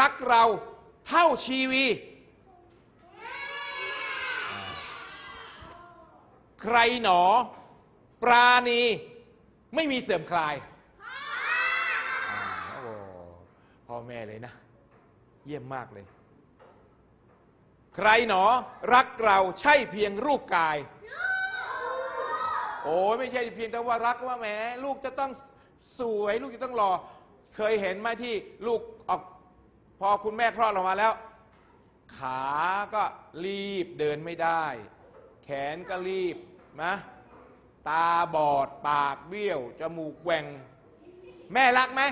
รักเราเท่าชีวี ใครหนอ ปราณีไม่มีเสื่อมคลายโอ้พ่อแม่เลยนะ เยี่ยมมากเลย ใครหนอ รักเราใช่เพียงรูปกาย โอ้ไม่ใช่เพียงแต่ว่ารักว่าแหมลูกจะต้องสวย ลูกจะต้องหล่อเคยเห็นไหมที่ลูกออก พอคุณแม่คลอดออกมาแล้ว ขาก็รีบเดินไม่ได้ แขนก็รีบนะตาบอดปากเบี้ยว จมูกแหว่ง แม่รักไหม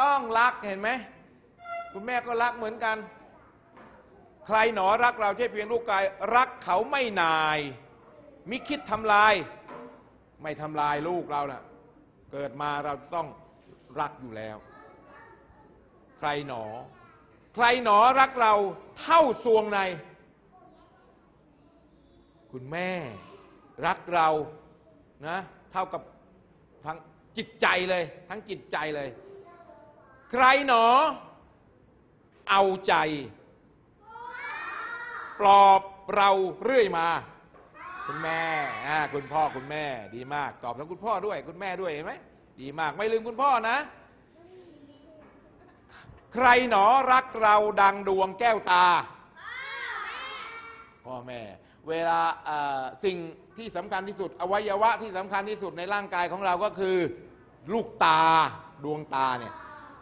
ต้องรักเห็นไหม คุณแม่ก็รักเหมือนกัน ใครหนอรักเราใช่เพียงลูกกาย รักเขาไม่นาย มิคิดทำลาย ไม่ทำลายลูกเรานะ่ะ เกิดมาเราต้องรักอยู่แล้ว ใครหนอ ใครหนอรักเราเท่าสวงใน คุณแม่รักเรานะเท่ากับทั้งจิตใจเลย ทั้งจิตใจเลย ใครหนอ เอาใจ ปลอบเราเรื่อยมา คุณแม่คุณพ่อคุณแม่ดีมาก ตอบทั้งคุณพ่อด้วย คุณแม่ด้วยเห็นไหมดีมากไม่ลืมคุณพ่อนะ ใครหนอรักเราดังดวงแก้วตา พ่อแม่ เวลาเอ่อสิ่งที่สำคัญที่สุด อวัยวะที่สำคัญที่สุดในร่างกายของเราก็คือ ลูกตาดวงตาเนี่ย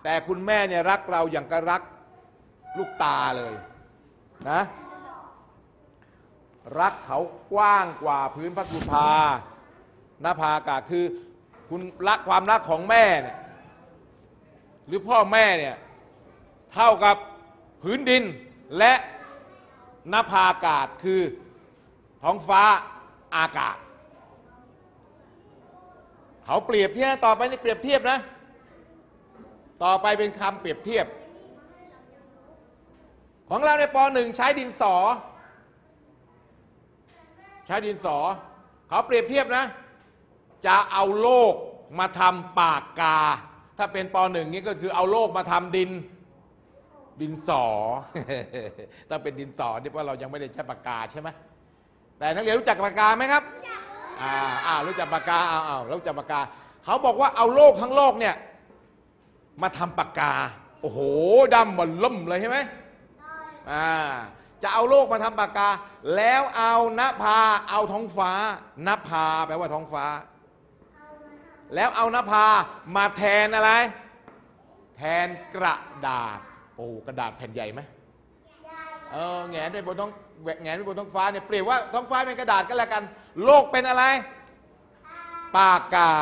แต่คุณแม่เนี่ยรักเราอย่างกระรักลูกตาเลยนะรักเขากว้างกว่าพื้นพระกุภาหน้าผากาคือคุณรักความรักของแม่เนี่ยหรือพ่อแม่เนี่ย เท่ากับพื้นดินและนภาอากาศคือท้องฟ้าอากาศ เขาเปรียบเทียบต่อไปนี่เปรียบเทียบนะ ต่อไปเป็นคำเปรียบเทียบ ของเราในปหนึ่งใช้ดินสอ ใช้ดินสอ เขาเปรียบเทียบนะ จะเอาโลกมาทำปากกา ถ้าเป็นปหนึ่งนี่ก็คือเอาโลกมาทำดิน ดินสอถ้าเป็นดินสอนี่เพราะเรายังไม่ได้ใช้ปากกาใช่ไหมแต่นักเรียนรู้จักปากกาไหมครับอ่าอ่ารู้จักปากกาอ้าวอ้าวรู้จักปากกา เขาบอกว่าเอาโลกทั้งโลกเนี่ย มาทำปากกา โอ้โหดำมันล่มเลยใช่ไหมอ่าจะเอาโลกมาทำปากกา แล้วเอานภาเอาท้องฟ้านภาแปลว่าท้องฟ้า แล้วเอานภามาแทนอะไร แทนกระดาษ โอ้กระดาษแผ่นใหญ่ไหมเออแงนไปบนท้องแงนไปบนท้องฟ้าเนี่ยเปรียบว่าท้องฟ้าเป็นกระดาษก็แล้วกัน โลกเป็นอะไร ปากกา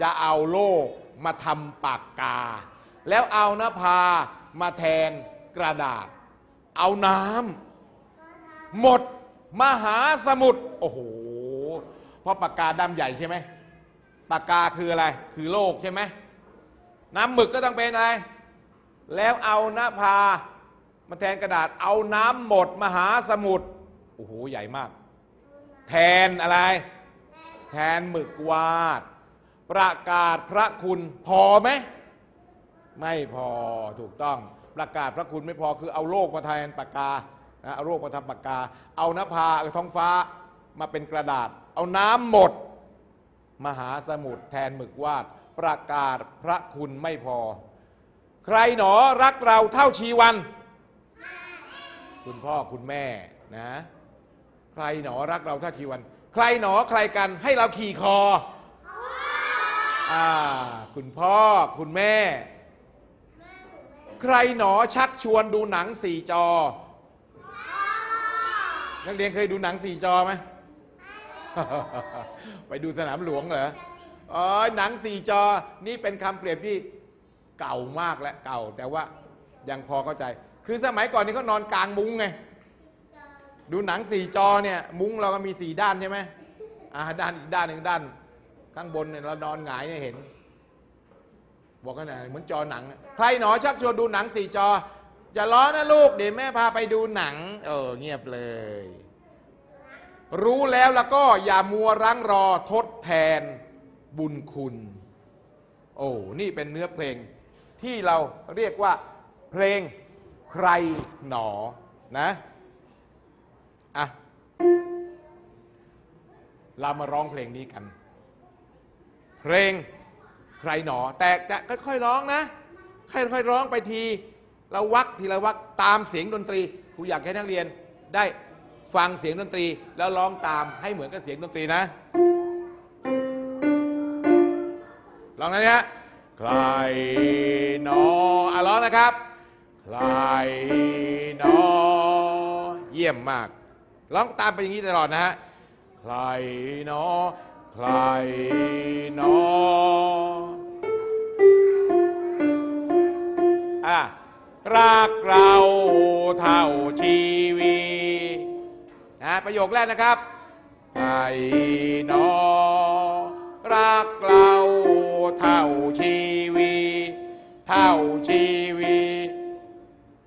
จะเอาโลกมาทำปากกา แล้วเอานภามาแทนกระดาษ เอาน้ำหมดมหาสมุทรโอ้โหเพราะปากกาดำใหญ่ใช่ไหมปากกาคืออะไร คือโลกใช่ไหมน้ำหมึกก็ต้องเป็นอะไร แล้วเอานภามาแทนกระดาษ เอาน้ำหมดมหาสมุทรโอ้โหใหญ่มาก แทนอะไร แทนหมึกวาด ประกาศพระคุณพอไหม ไม่พอถูกต้องประกาศพระคุณไม่พอคือเอาโลกมาแทนปากกาเอาโลกมาทำปากกา เอานภาเอาท้องฟ้ามาเป็นกระดาษ เอาน้ำหมด มหาสมุทรแทนหมึกวาด ประกาศพระคุณไม่พอ ใครหนอรักเราเท่าชีวัน คุณพ่อคุณแม่นะ ใครหนอรักเราเท่าชีวัน ใครหนอใครกันให้เราขี่คออ่าคุณพ่อคุณแม่ ใครหนอชักชวนดูหนังสี่จอ นักเรียนเคยดูหนังสี่จอไหมไปดูสนามหลวงเหรอ อ๋อ หนังสี่จอ นี่เป็นคำเปรียบที่ เก่ามากและเก่า แต่ว่ายังพอเข้าใจ คือสมัยก่อนนี่เขานอนกลางมุ้งไง ดูหนังสี่จอเนี่ยมุ้งเราก็มีสี่ด้านใช่ไหมอ่าด้านอีกด้านหนึ่งด้าน ข้างบนเนี่ยเรานอนหงายเนี่ยเห็น บอกกันหน่อยเหมือนจอหนัง ใครหนอชักชวนดูหนังสี่จออย่าล้อนะลูกเดี๋ยวแม่พาไปดูหนัง เออเงียบเลย รู้แล้วแล้วก็อย่ามัวรั้งรอทดแทนบุญคุณ โอ้นี่เป็นเนื้อเพลง ที่เราเรียกว่าเพลงใครหนอนะอะเรามาร้องเพลงนี้กัน เพลงใครหนอ แต่จะค่อยๆร้องนะ ค่อยๆร้องไปทีละวักทีละวักตามเสียงดนตรีครูอยากให้นักเรียนได้ฟังเสียงดนตรี แล้วร้องตามให้เหมือนกับเสียงดนตรีนะลองนะเนี่ย ใครหนออะร้องนะครับ ใครหนอ เยี่ยมมาก ร้องตามไปอย่างนี้ตลอดนะฮะ ใครหนอ ใครหนอ อะรักเราเท่าชีวีนะประโยคแรกนะครับ ใครหนอ รักเรา เท่าชีวีเท่าชีวี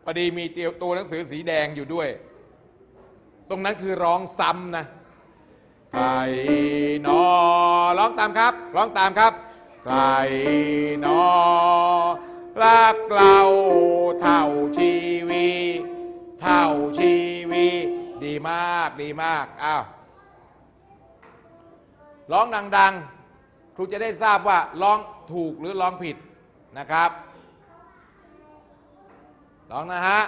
พอดีมีเตียวตัวหนังสือสีแดงอยู่ด้วย ตรงนั้นคือร้องซ้ำนะใครนอร้องตามครับ ร้องตามครับใครนอรักเราเท่าชีวีเท่าชีวีดีมากดีมากอ้าวร้องดัง ๆ รูจะได้ทราบว่าร้องถูกหรือร้องผิดนะครับร้องนะฮะ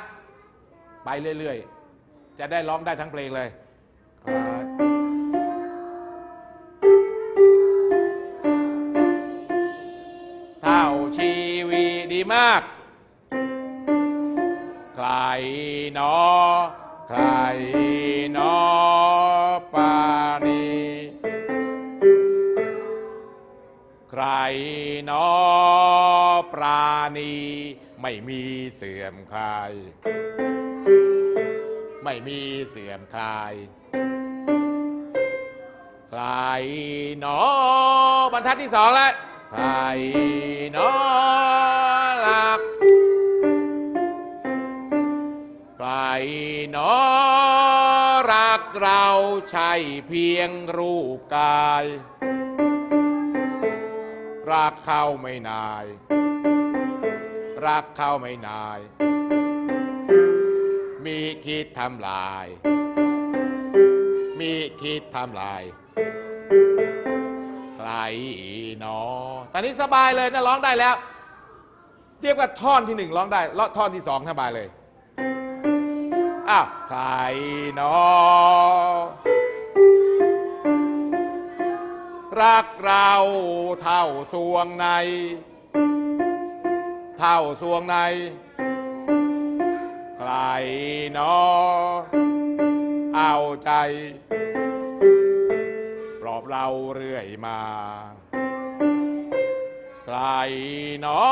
ไปเรื่อยๆ จะได้ร้องได้ทั้งเพลงเลยเท่าชีวีดีมาก ใครนอ ใครนอ ใครนอปราณีไม่มีเสื่อมคลาย ไม่มีเสื่อมคลาย ใครนอบรรทัดที่สองแล้วใครนอรักใครนอรักเราใช่เพียงรูปกาย รักเขาไม่นาย รักเขาไม่นาย มีคิดทำลาย มีคิดทำลาย ใครหนอตอนนี้สบายเลยนะร้องได้แล้ว เทียบกับท่อนที่หนึ่งร้องได้แล้วท่อนที่สองสบายเลยอ้าวใครหนอ รักเราเท่าสวงใน เท่าสวงใน ใครนอ เอาใจ ปลอบเราเรื่อยมา ใครนอ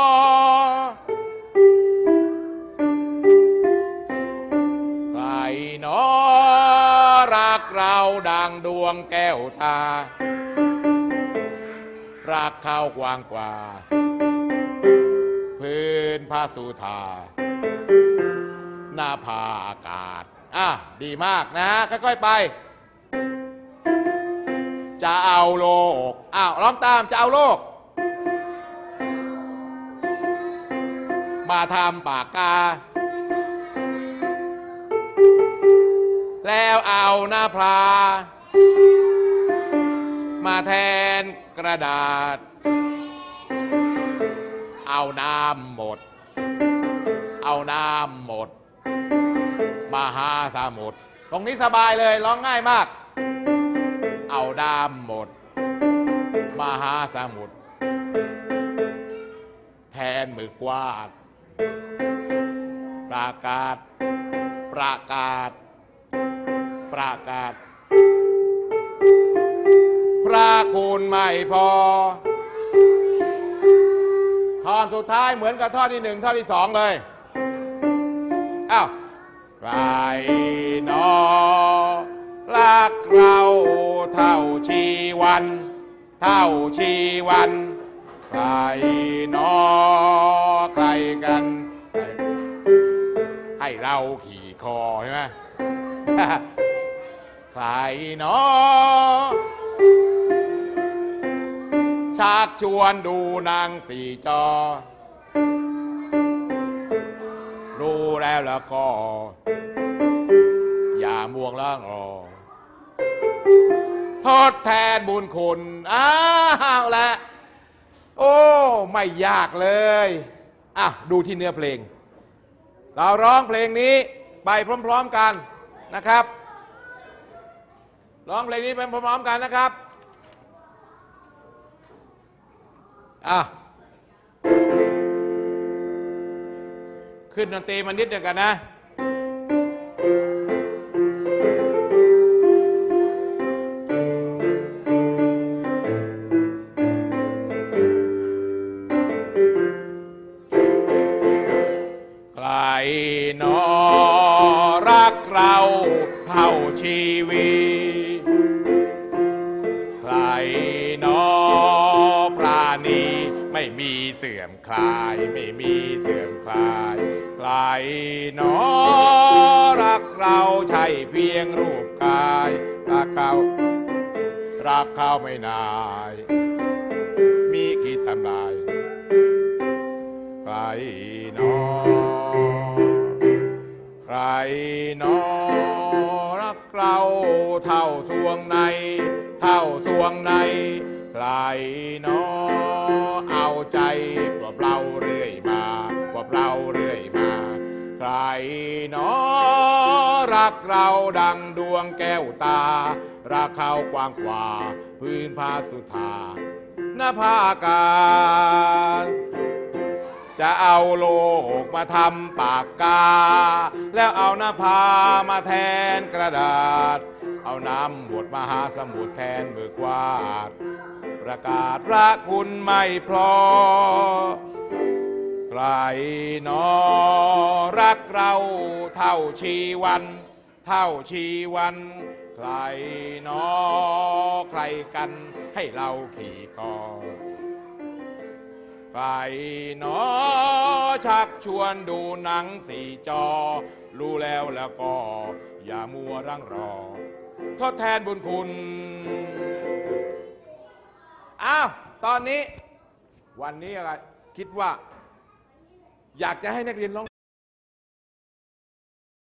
ใครนอรักเราดังดวงแก้วตา รักเขากว้างกว่า พื้นผ้าสุธาหน้าผาอากาศ อะ ดีมากนะ ค่อยๆไป จะเอาโลก อ้าวร้องตามจะเอาโลก มาทำปากกา แล้วเอาหน้าพลา มาแทนกระดาษ เอาน้ำหมด เอาน้ำหมด มหาสมุทรตรงนี้สบายเลยร้องง่ายมาก เอาน้ำหมด มหาสมุทรแทนมือกวาด ประกาศ ประกาศ ประกาศ ระคุณไม่พอท่อนสุดท้ายเหมือนกับท่อนที่หนึ่งท่อนที่สองเลย อ้าวใครนอรักเราเท่าชีวัน เท่าชีวันใครนอใครกัน ให้เราขี่คอใช่ไหมใครนอ ชักชวนดูนางสี่จอแล้วแล้วก็ อย่าม่วงล่างรอทดแทนบุญคุณ อ้าวละโอ้ ไม่ยากเลย อะ ดูที่เนื้อเพลง เราร้องเพลงนี้ไปพร้อม ๆกันนะครับ ร้องเพลงนี้ไปพร้อม ๆ กันนะครับ อะขึ้นดนตรีมานิดเดียวกันนะาณีไม่มีเสื่อมคลาย ไม่มีเสื่อมคลาย ใครหนอรักเราใช่เพียงรูปกายรักเขารักเขาไม่นาย มีคิดทำลาย ใครหนอใครหนอรักเราเท่าสวงใน เท่าสวงใน ใครหนอเอาใจปอบเราเรื่อยมาปอบเราเรื่อยมา ใครหนอรักเราดังดวงแก้วตารักเขากว้างกว่าพื้นผ้าสุธาหน้าผาอากาจะเอาโลกมาทำปากกา แล้วเอาหน้าพามาแทนกระดาษ เอาน้ำบดมหาสมุทรแทนมือกวาด ประกาศพระคุณไม่พอใครหนอรักเราเท่าชีวัน เท่าชีวัน ใครหนอใครกันให้เราขี่คอใครหนอชักชวนดูหนังสี่จอ รู้แล้วแล้วก็ อย่ามัวรังรอ ทดแทนบุญคุณ อ้าว ตอนนี้ วันนี้อะไร คิดว่า อยากจะให้นักเรียนร้อง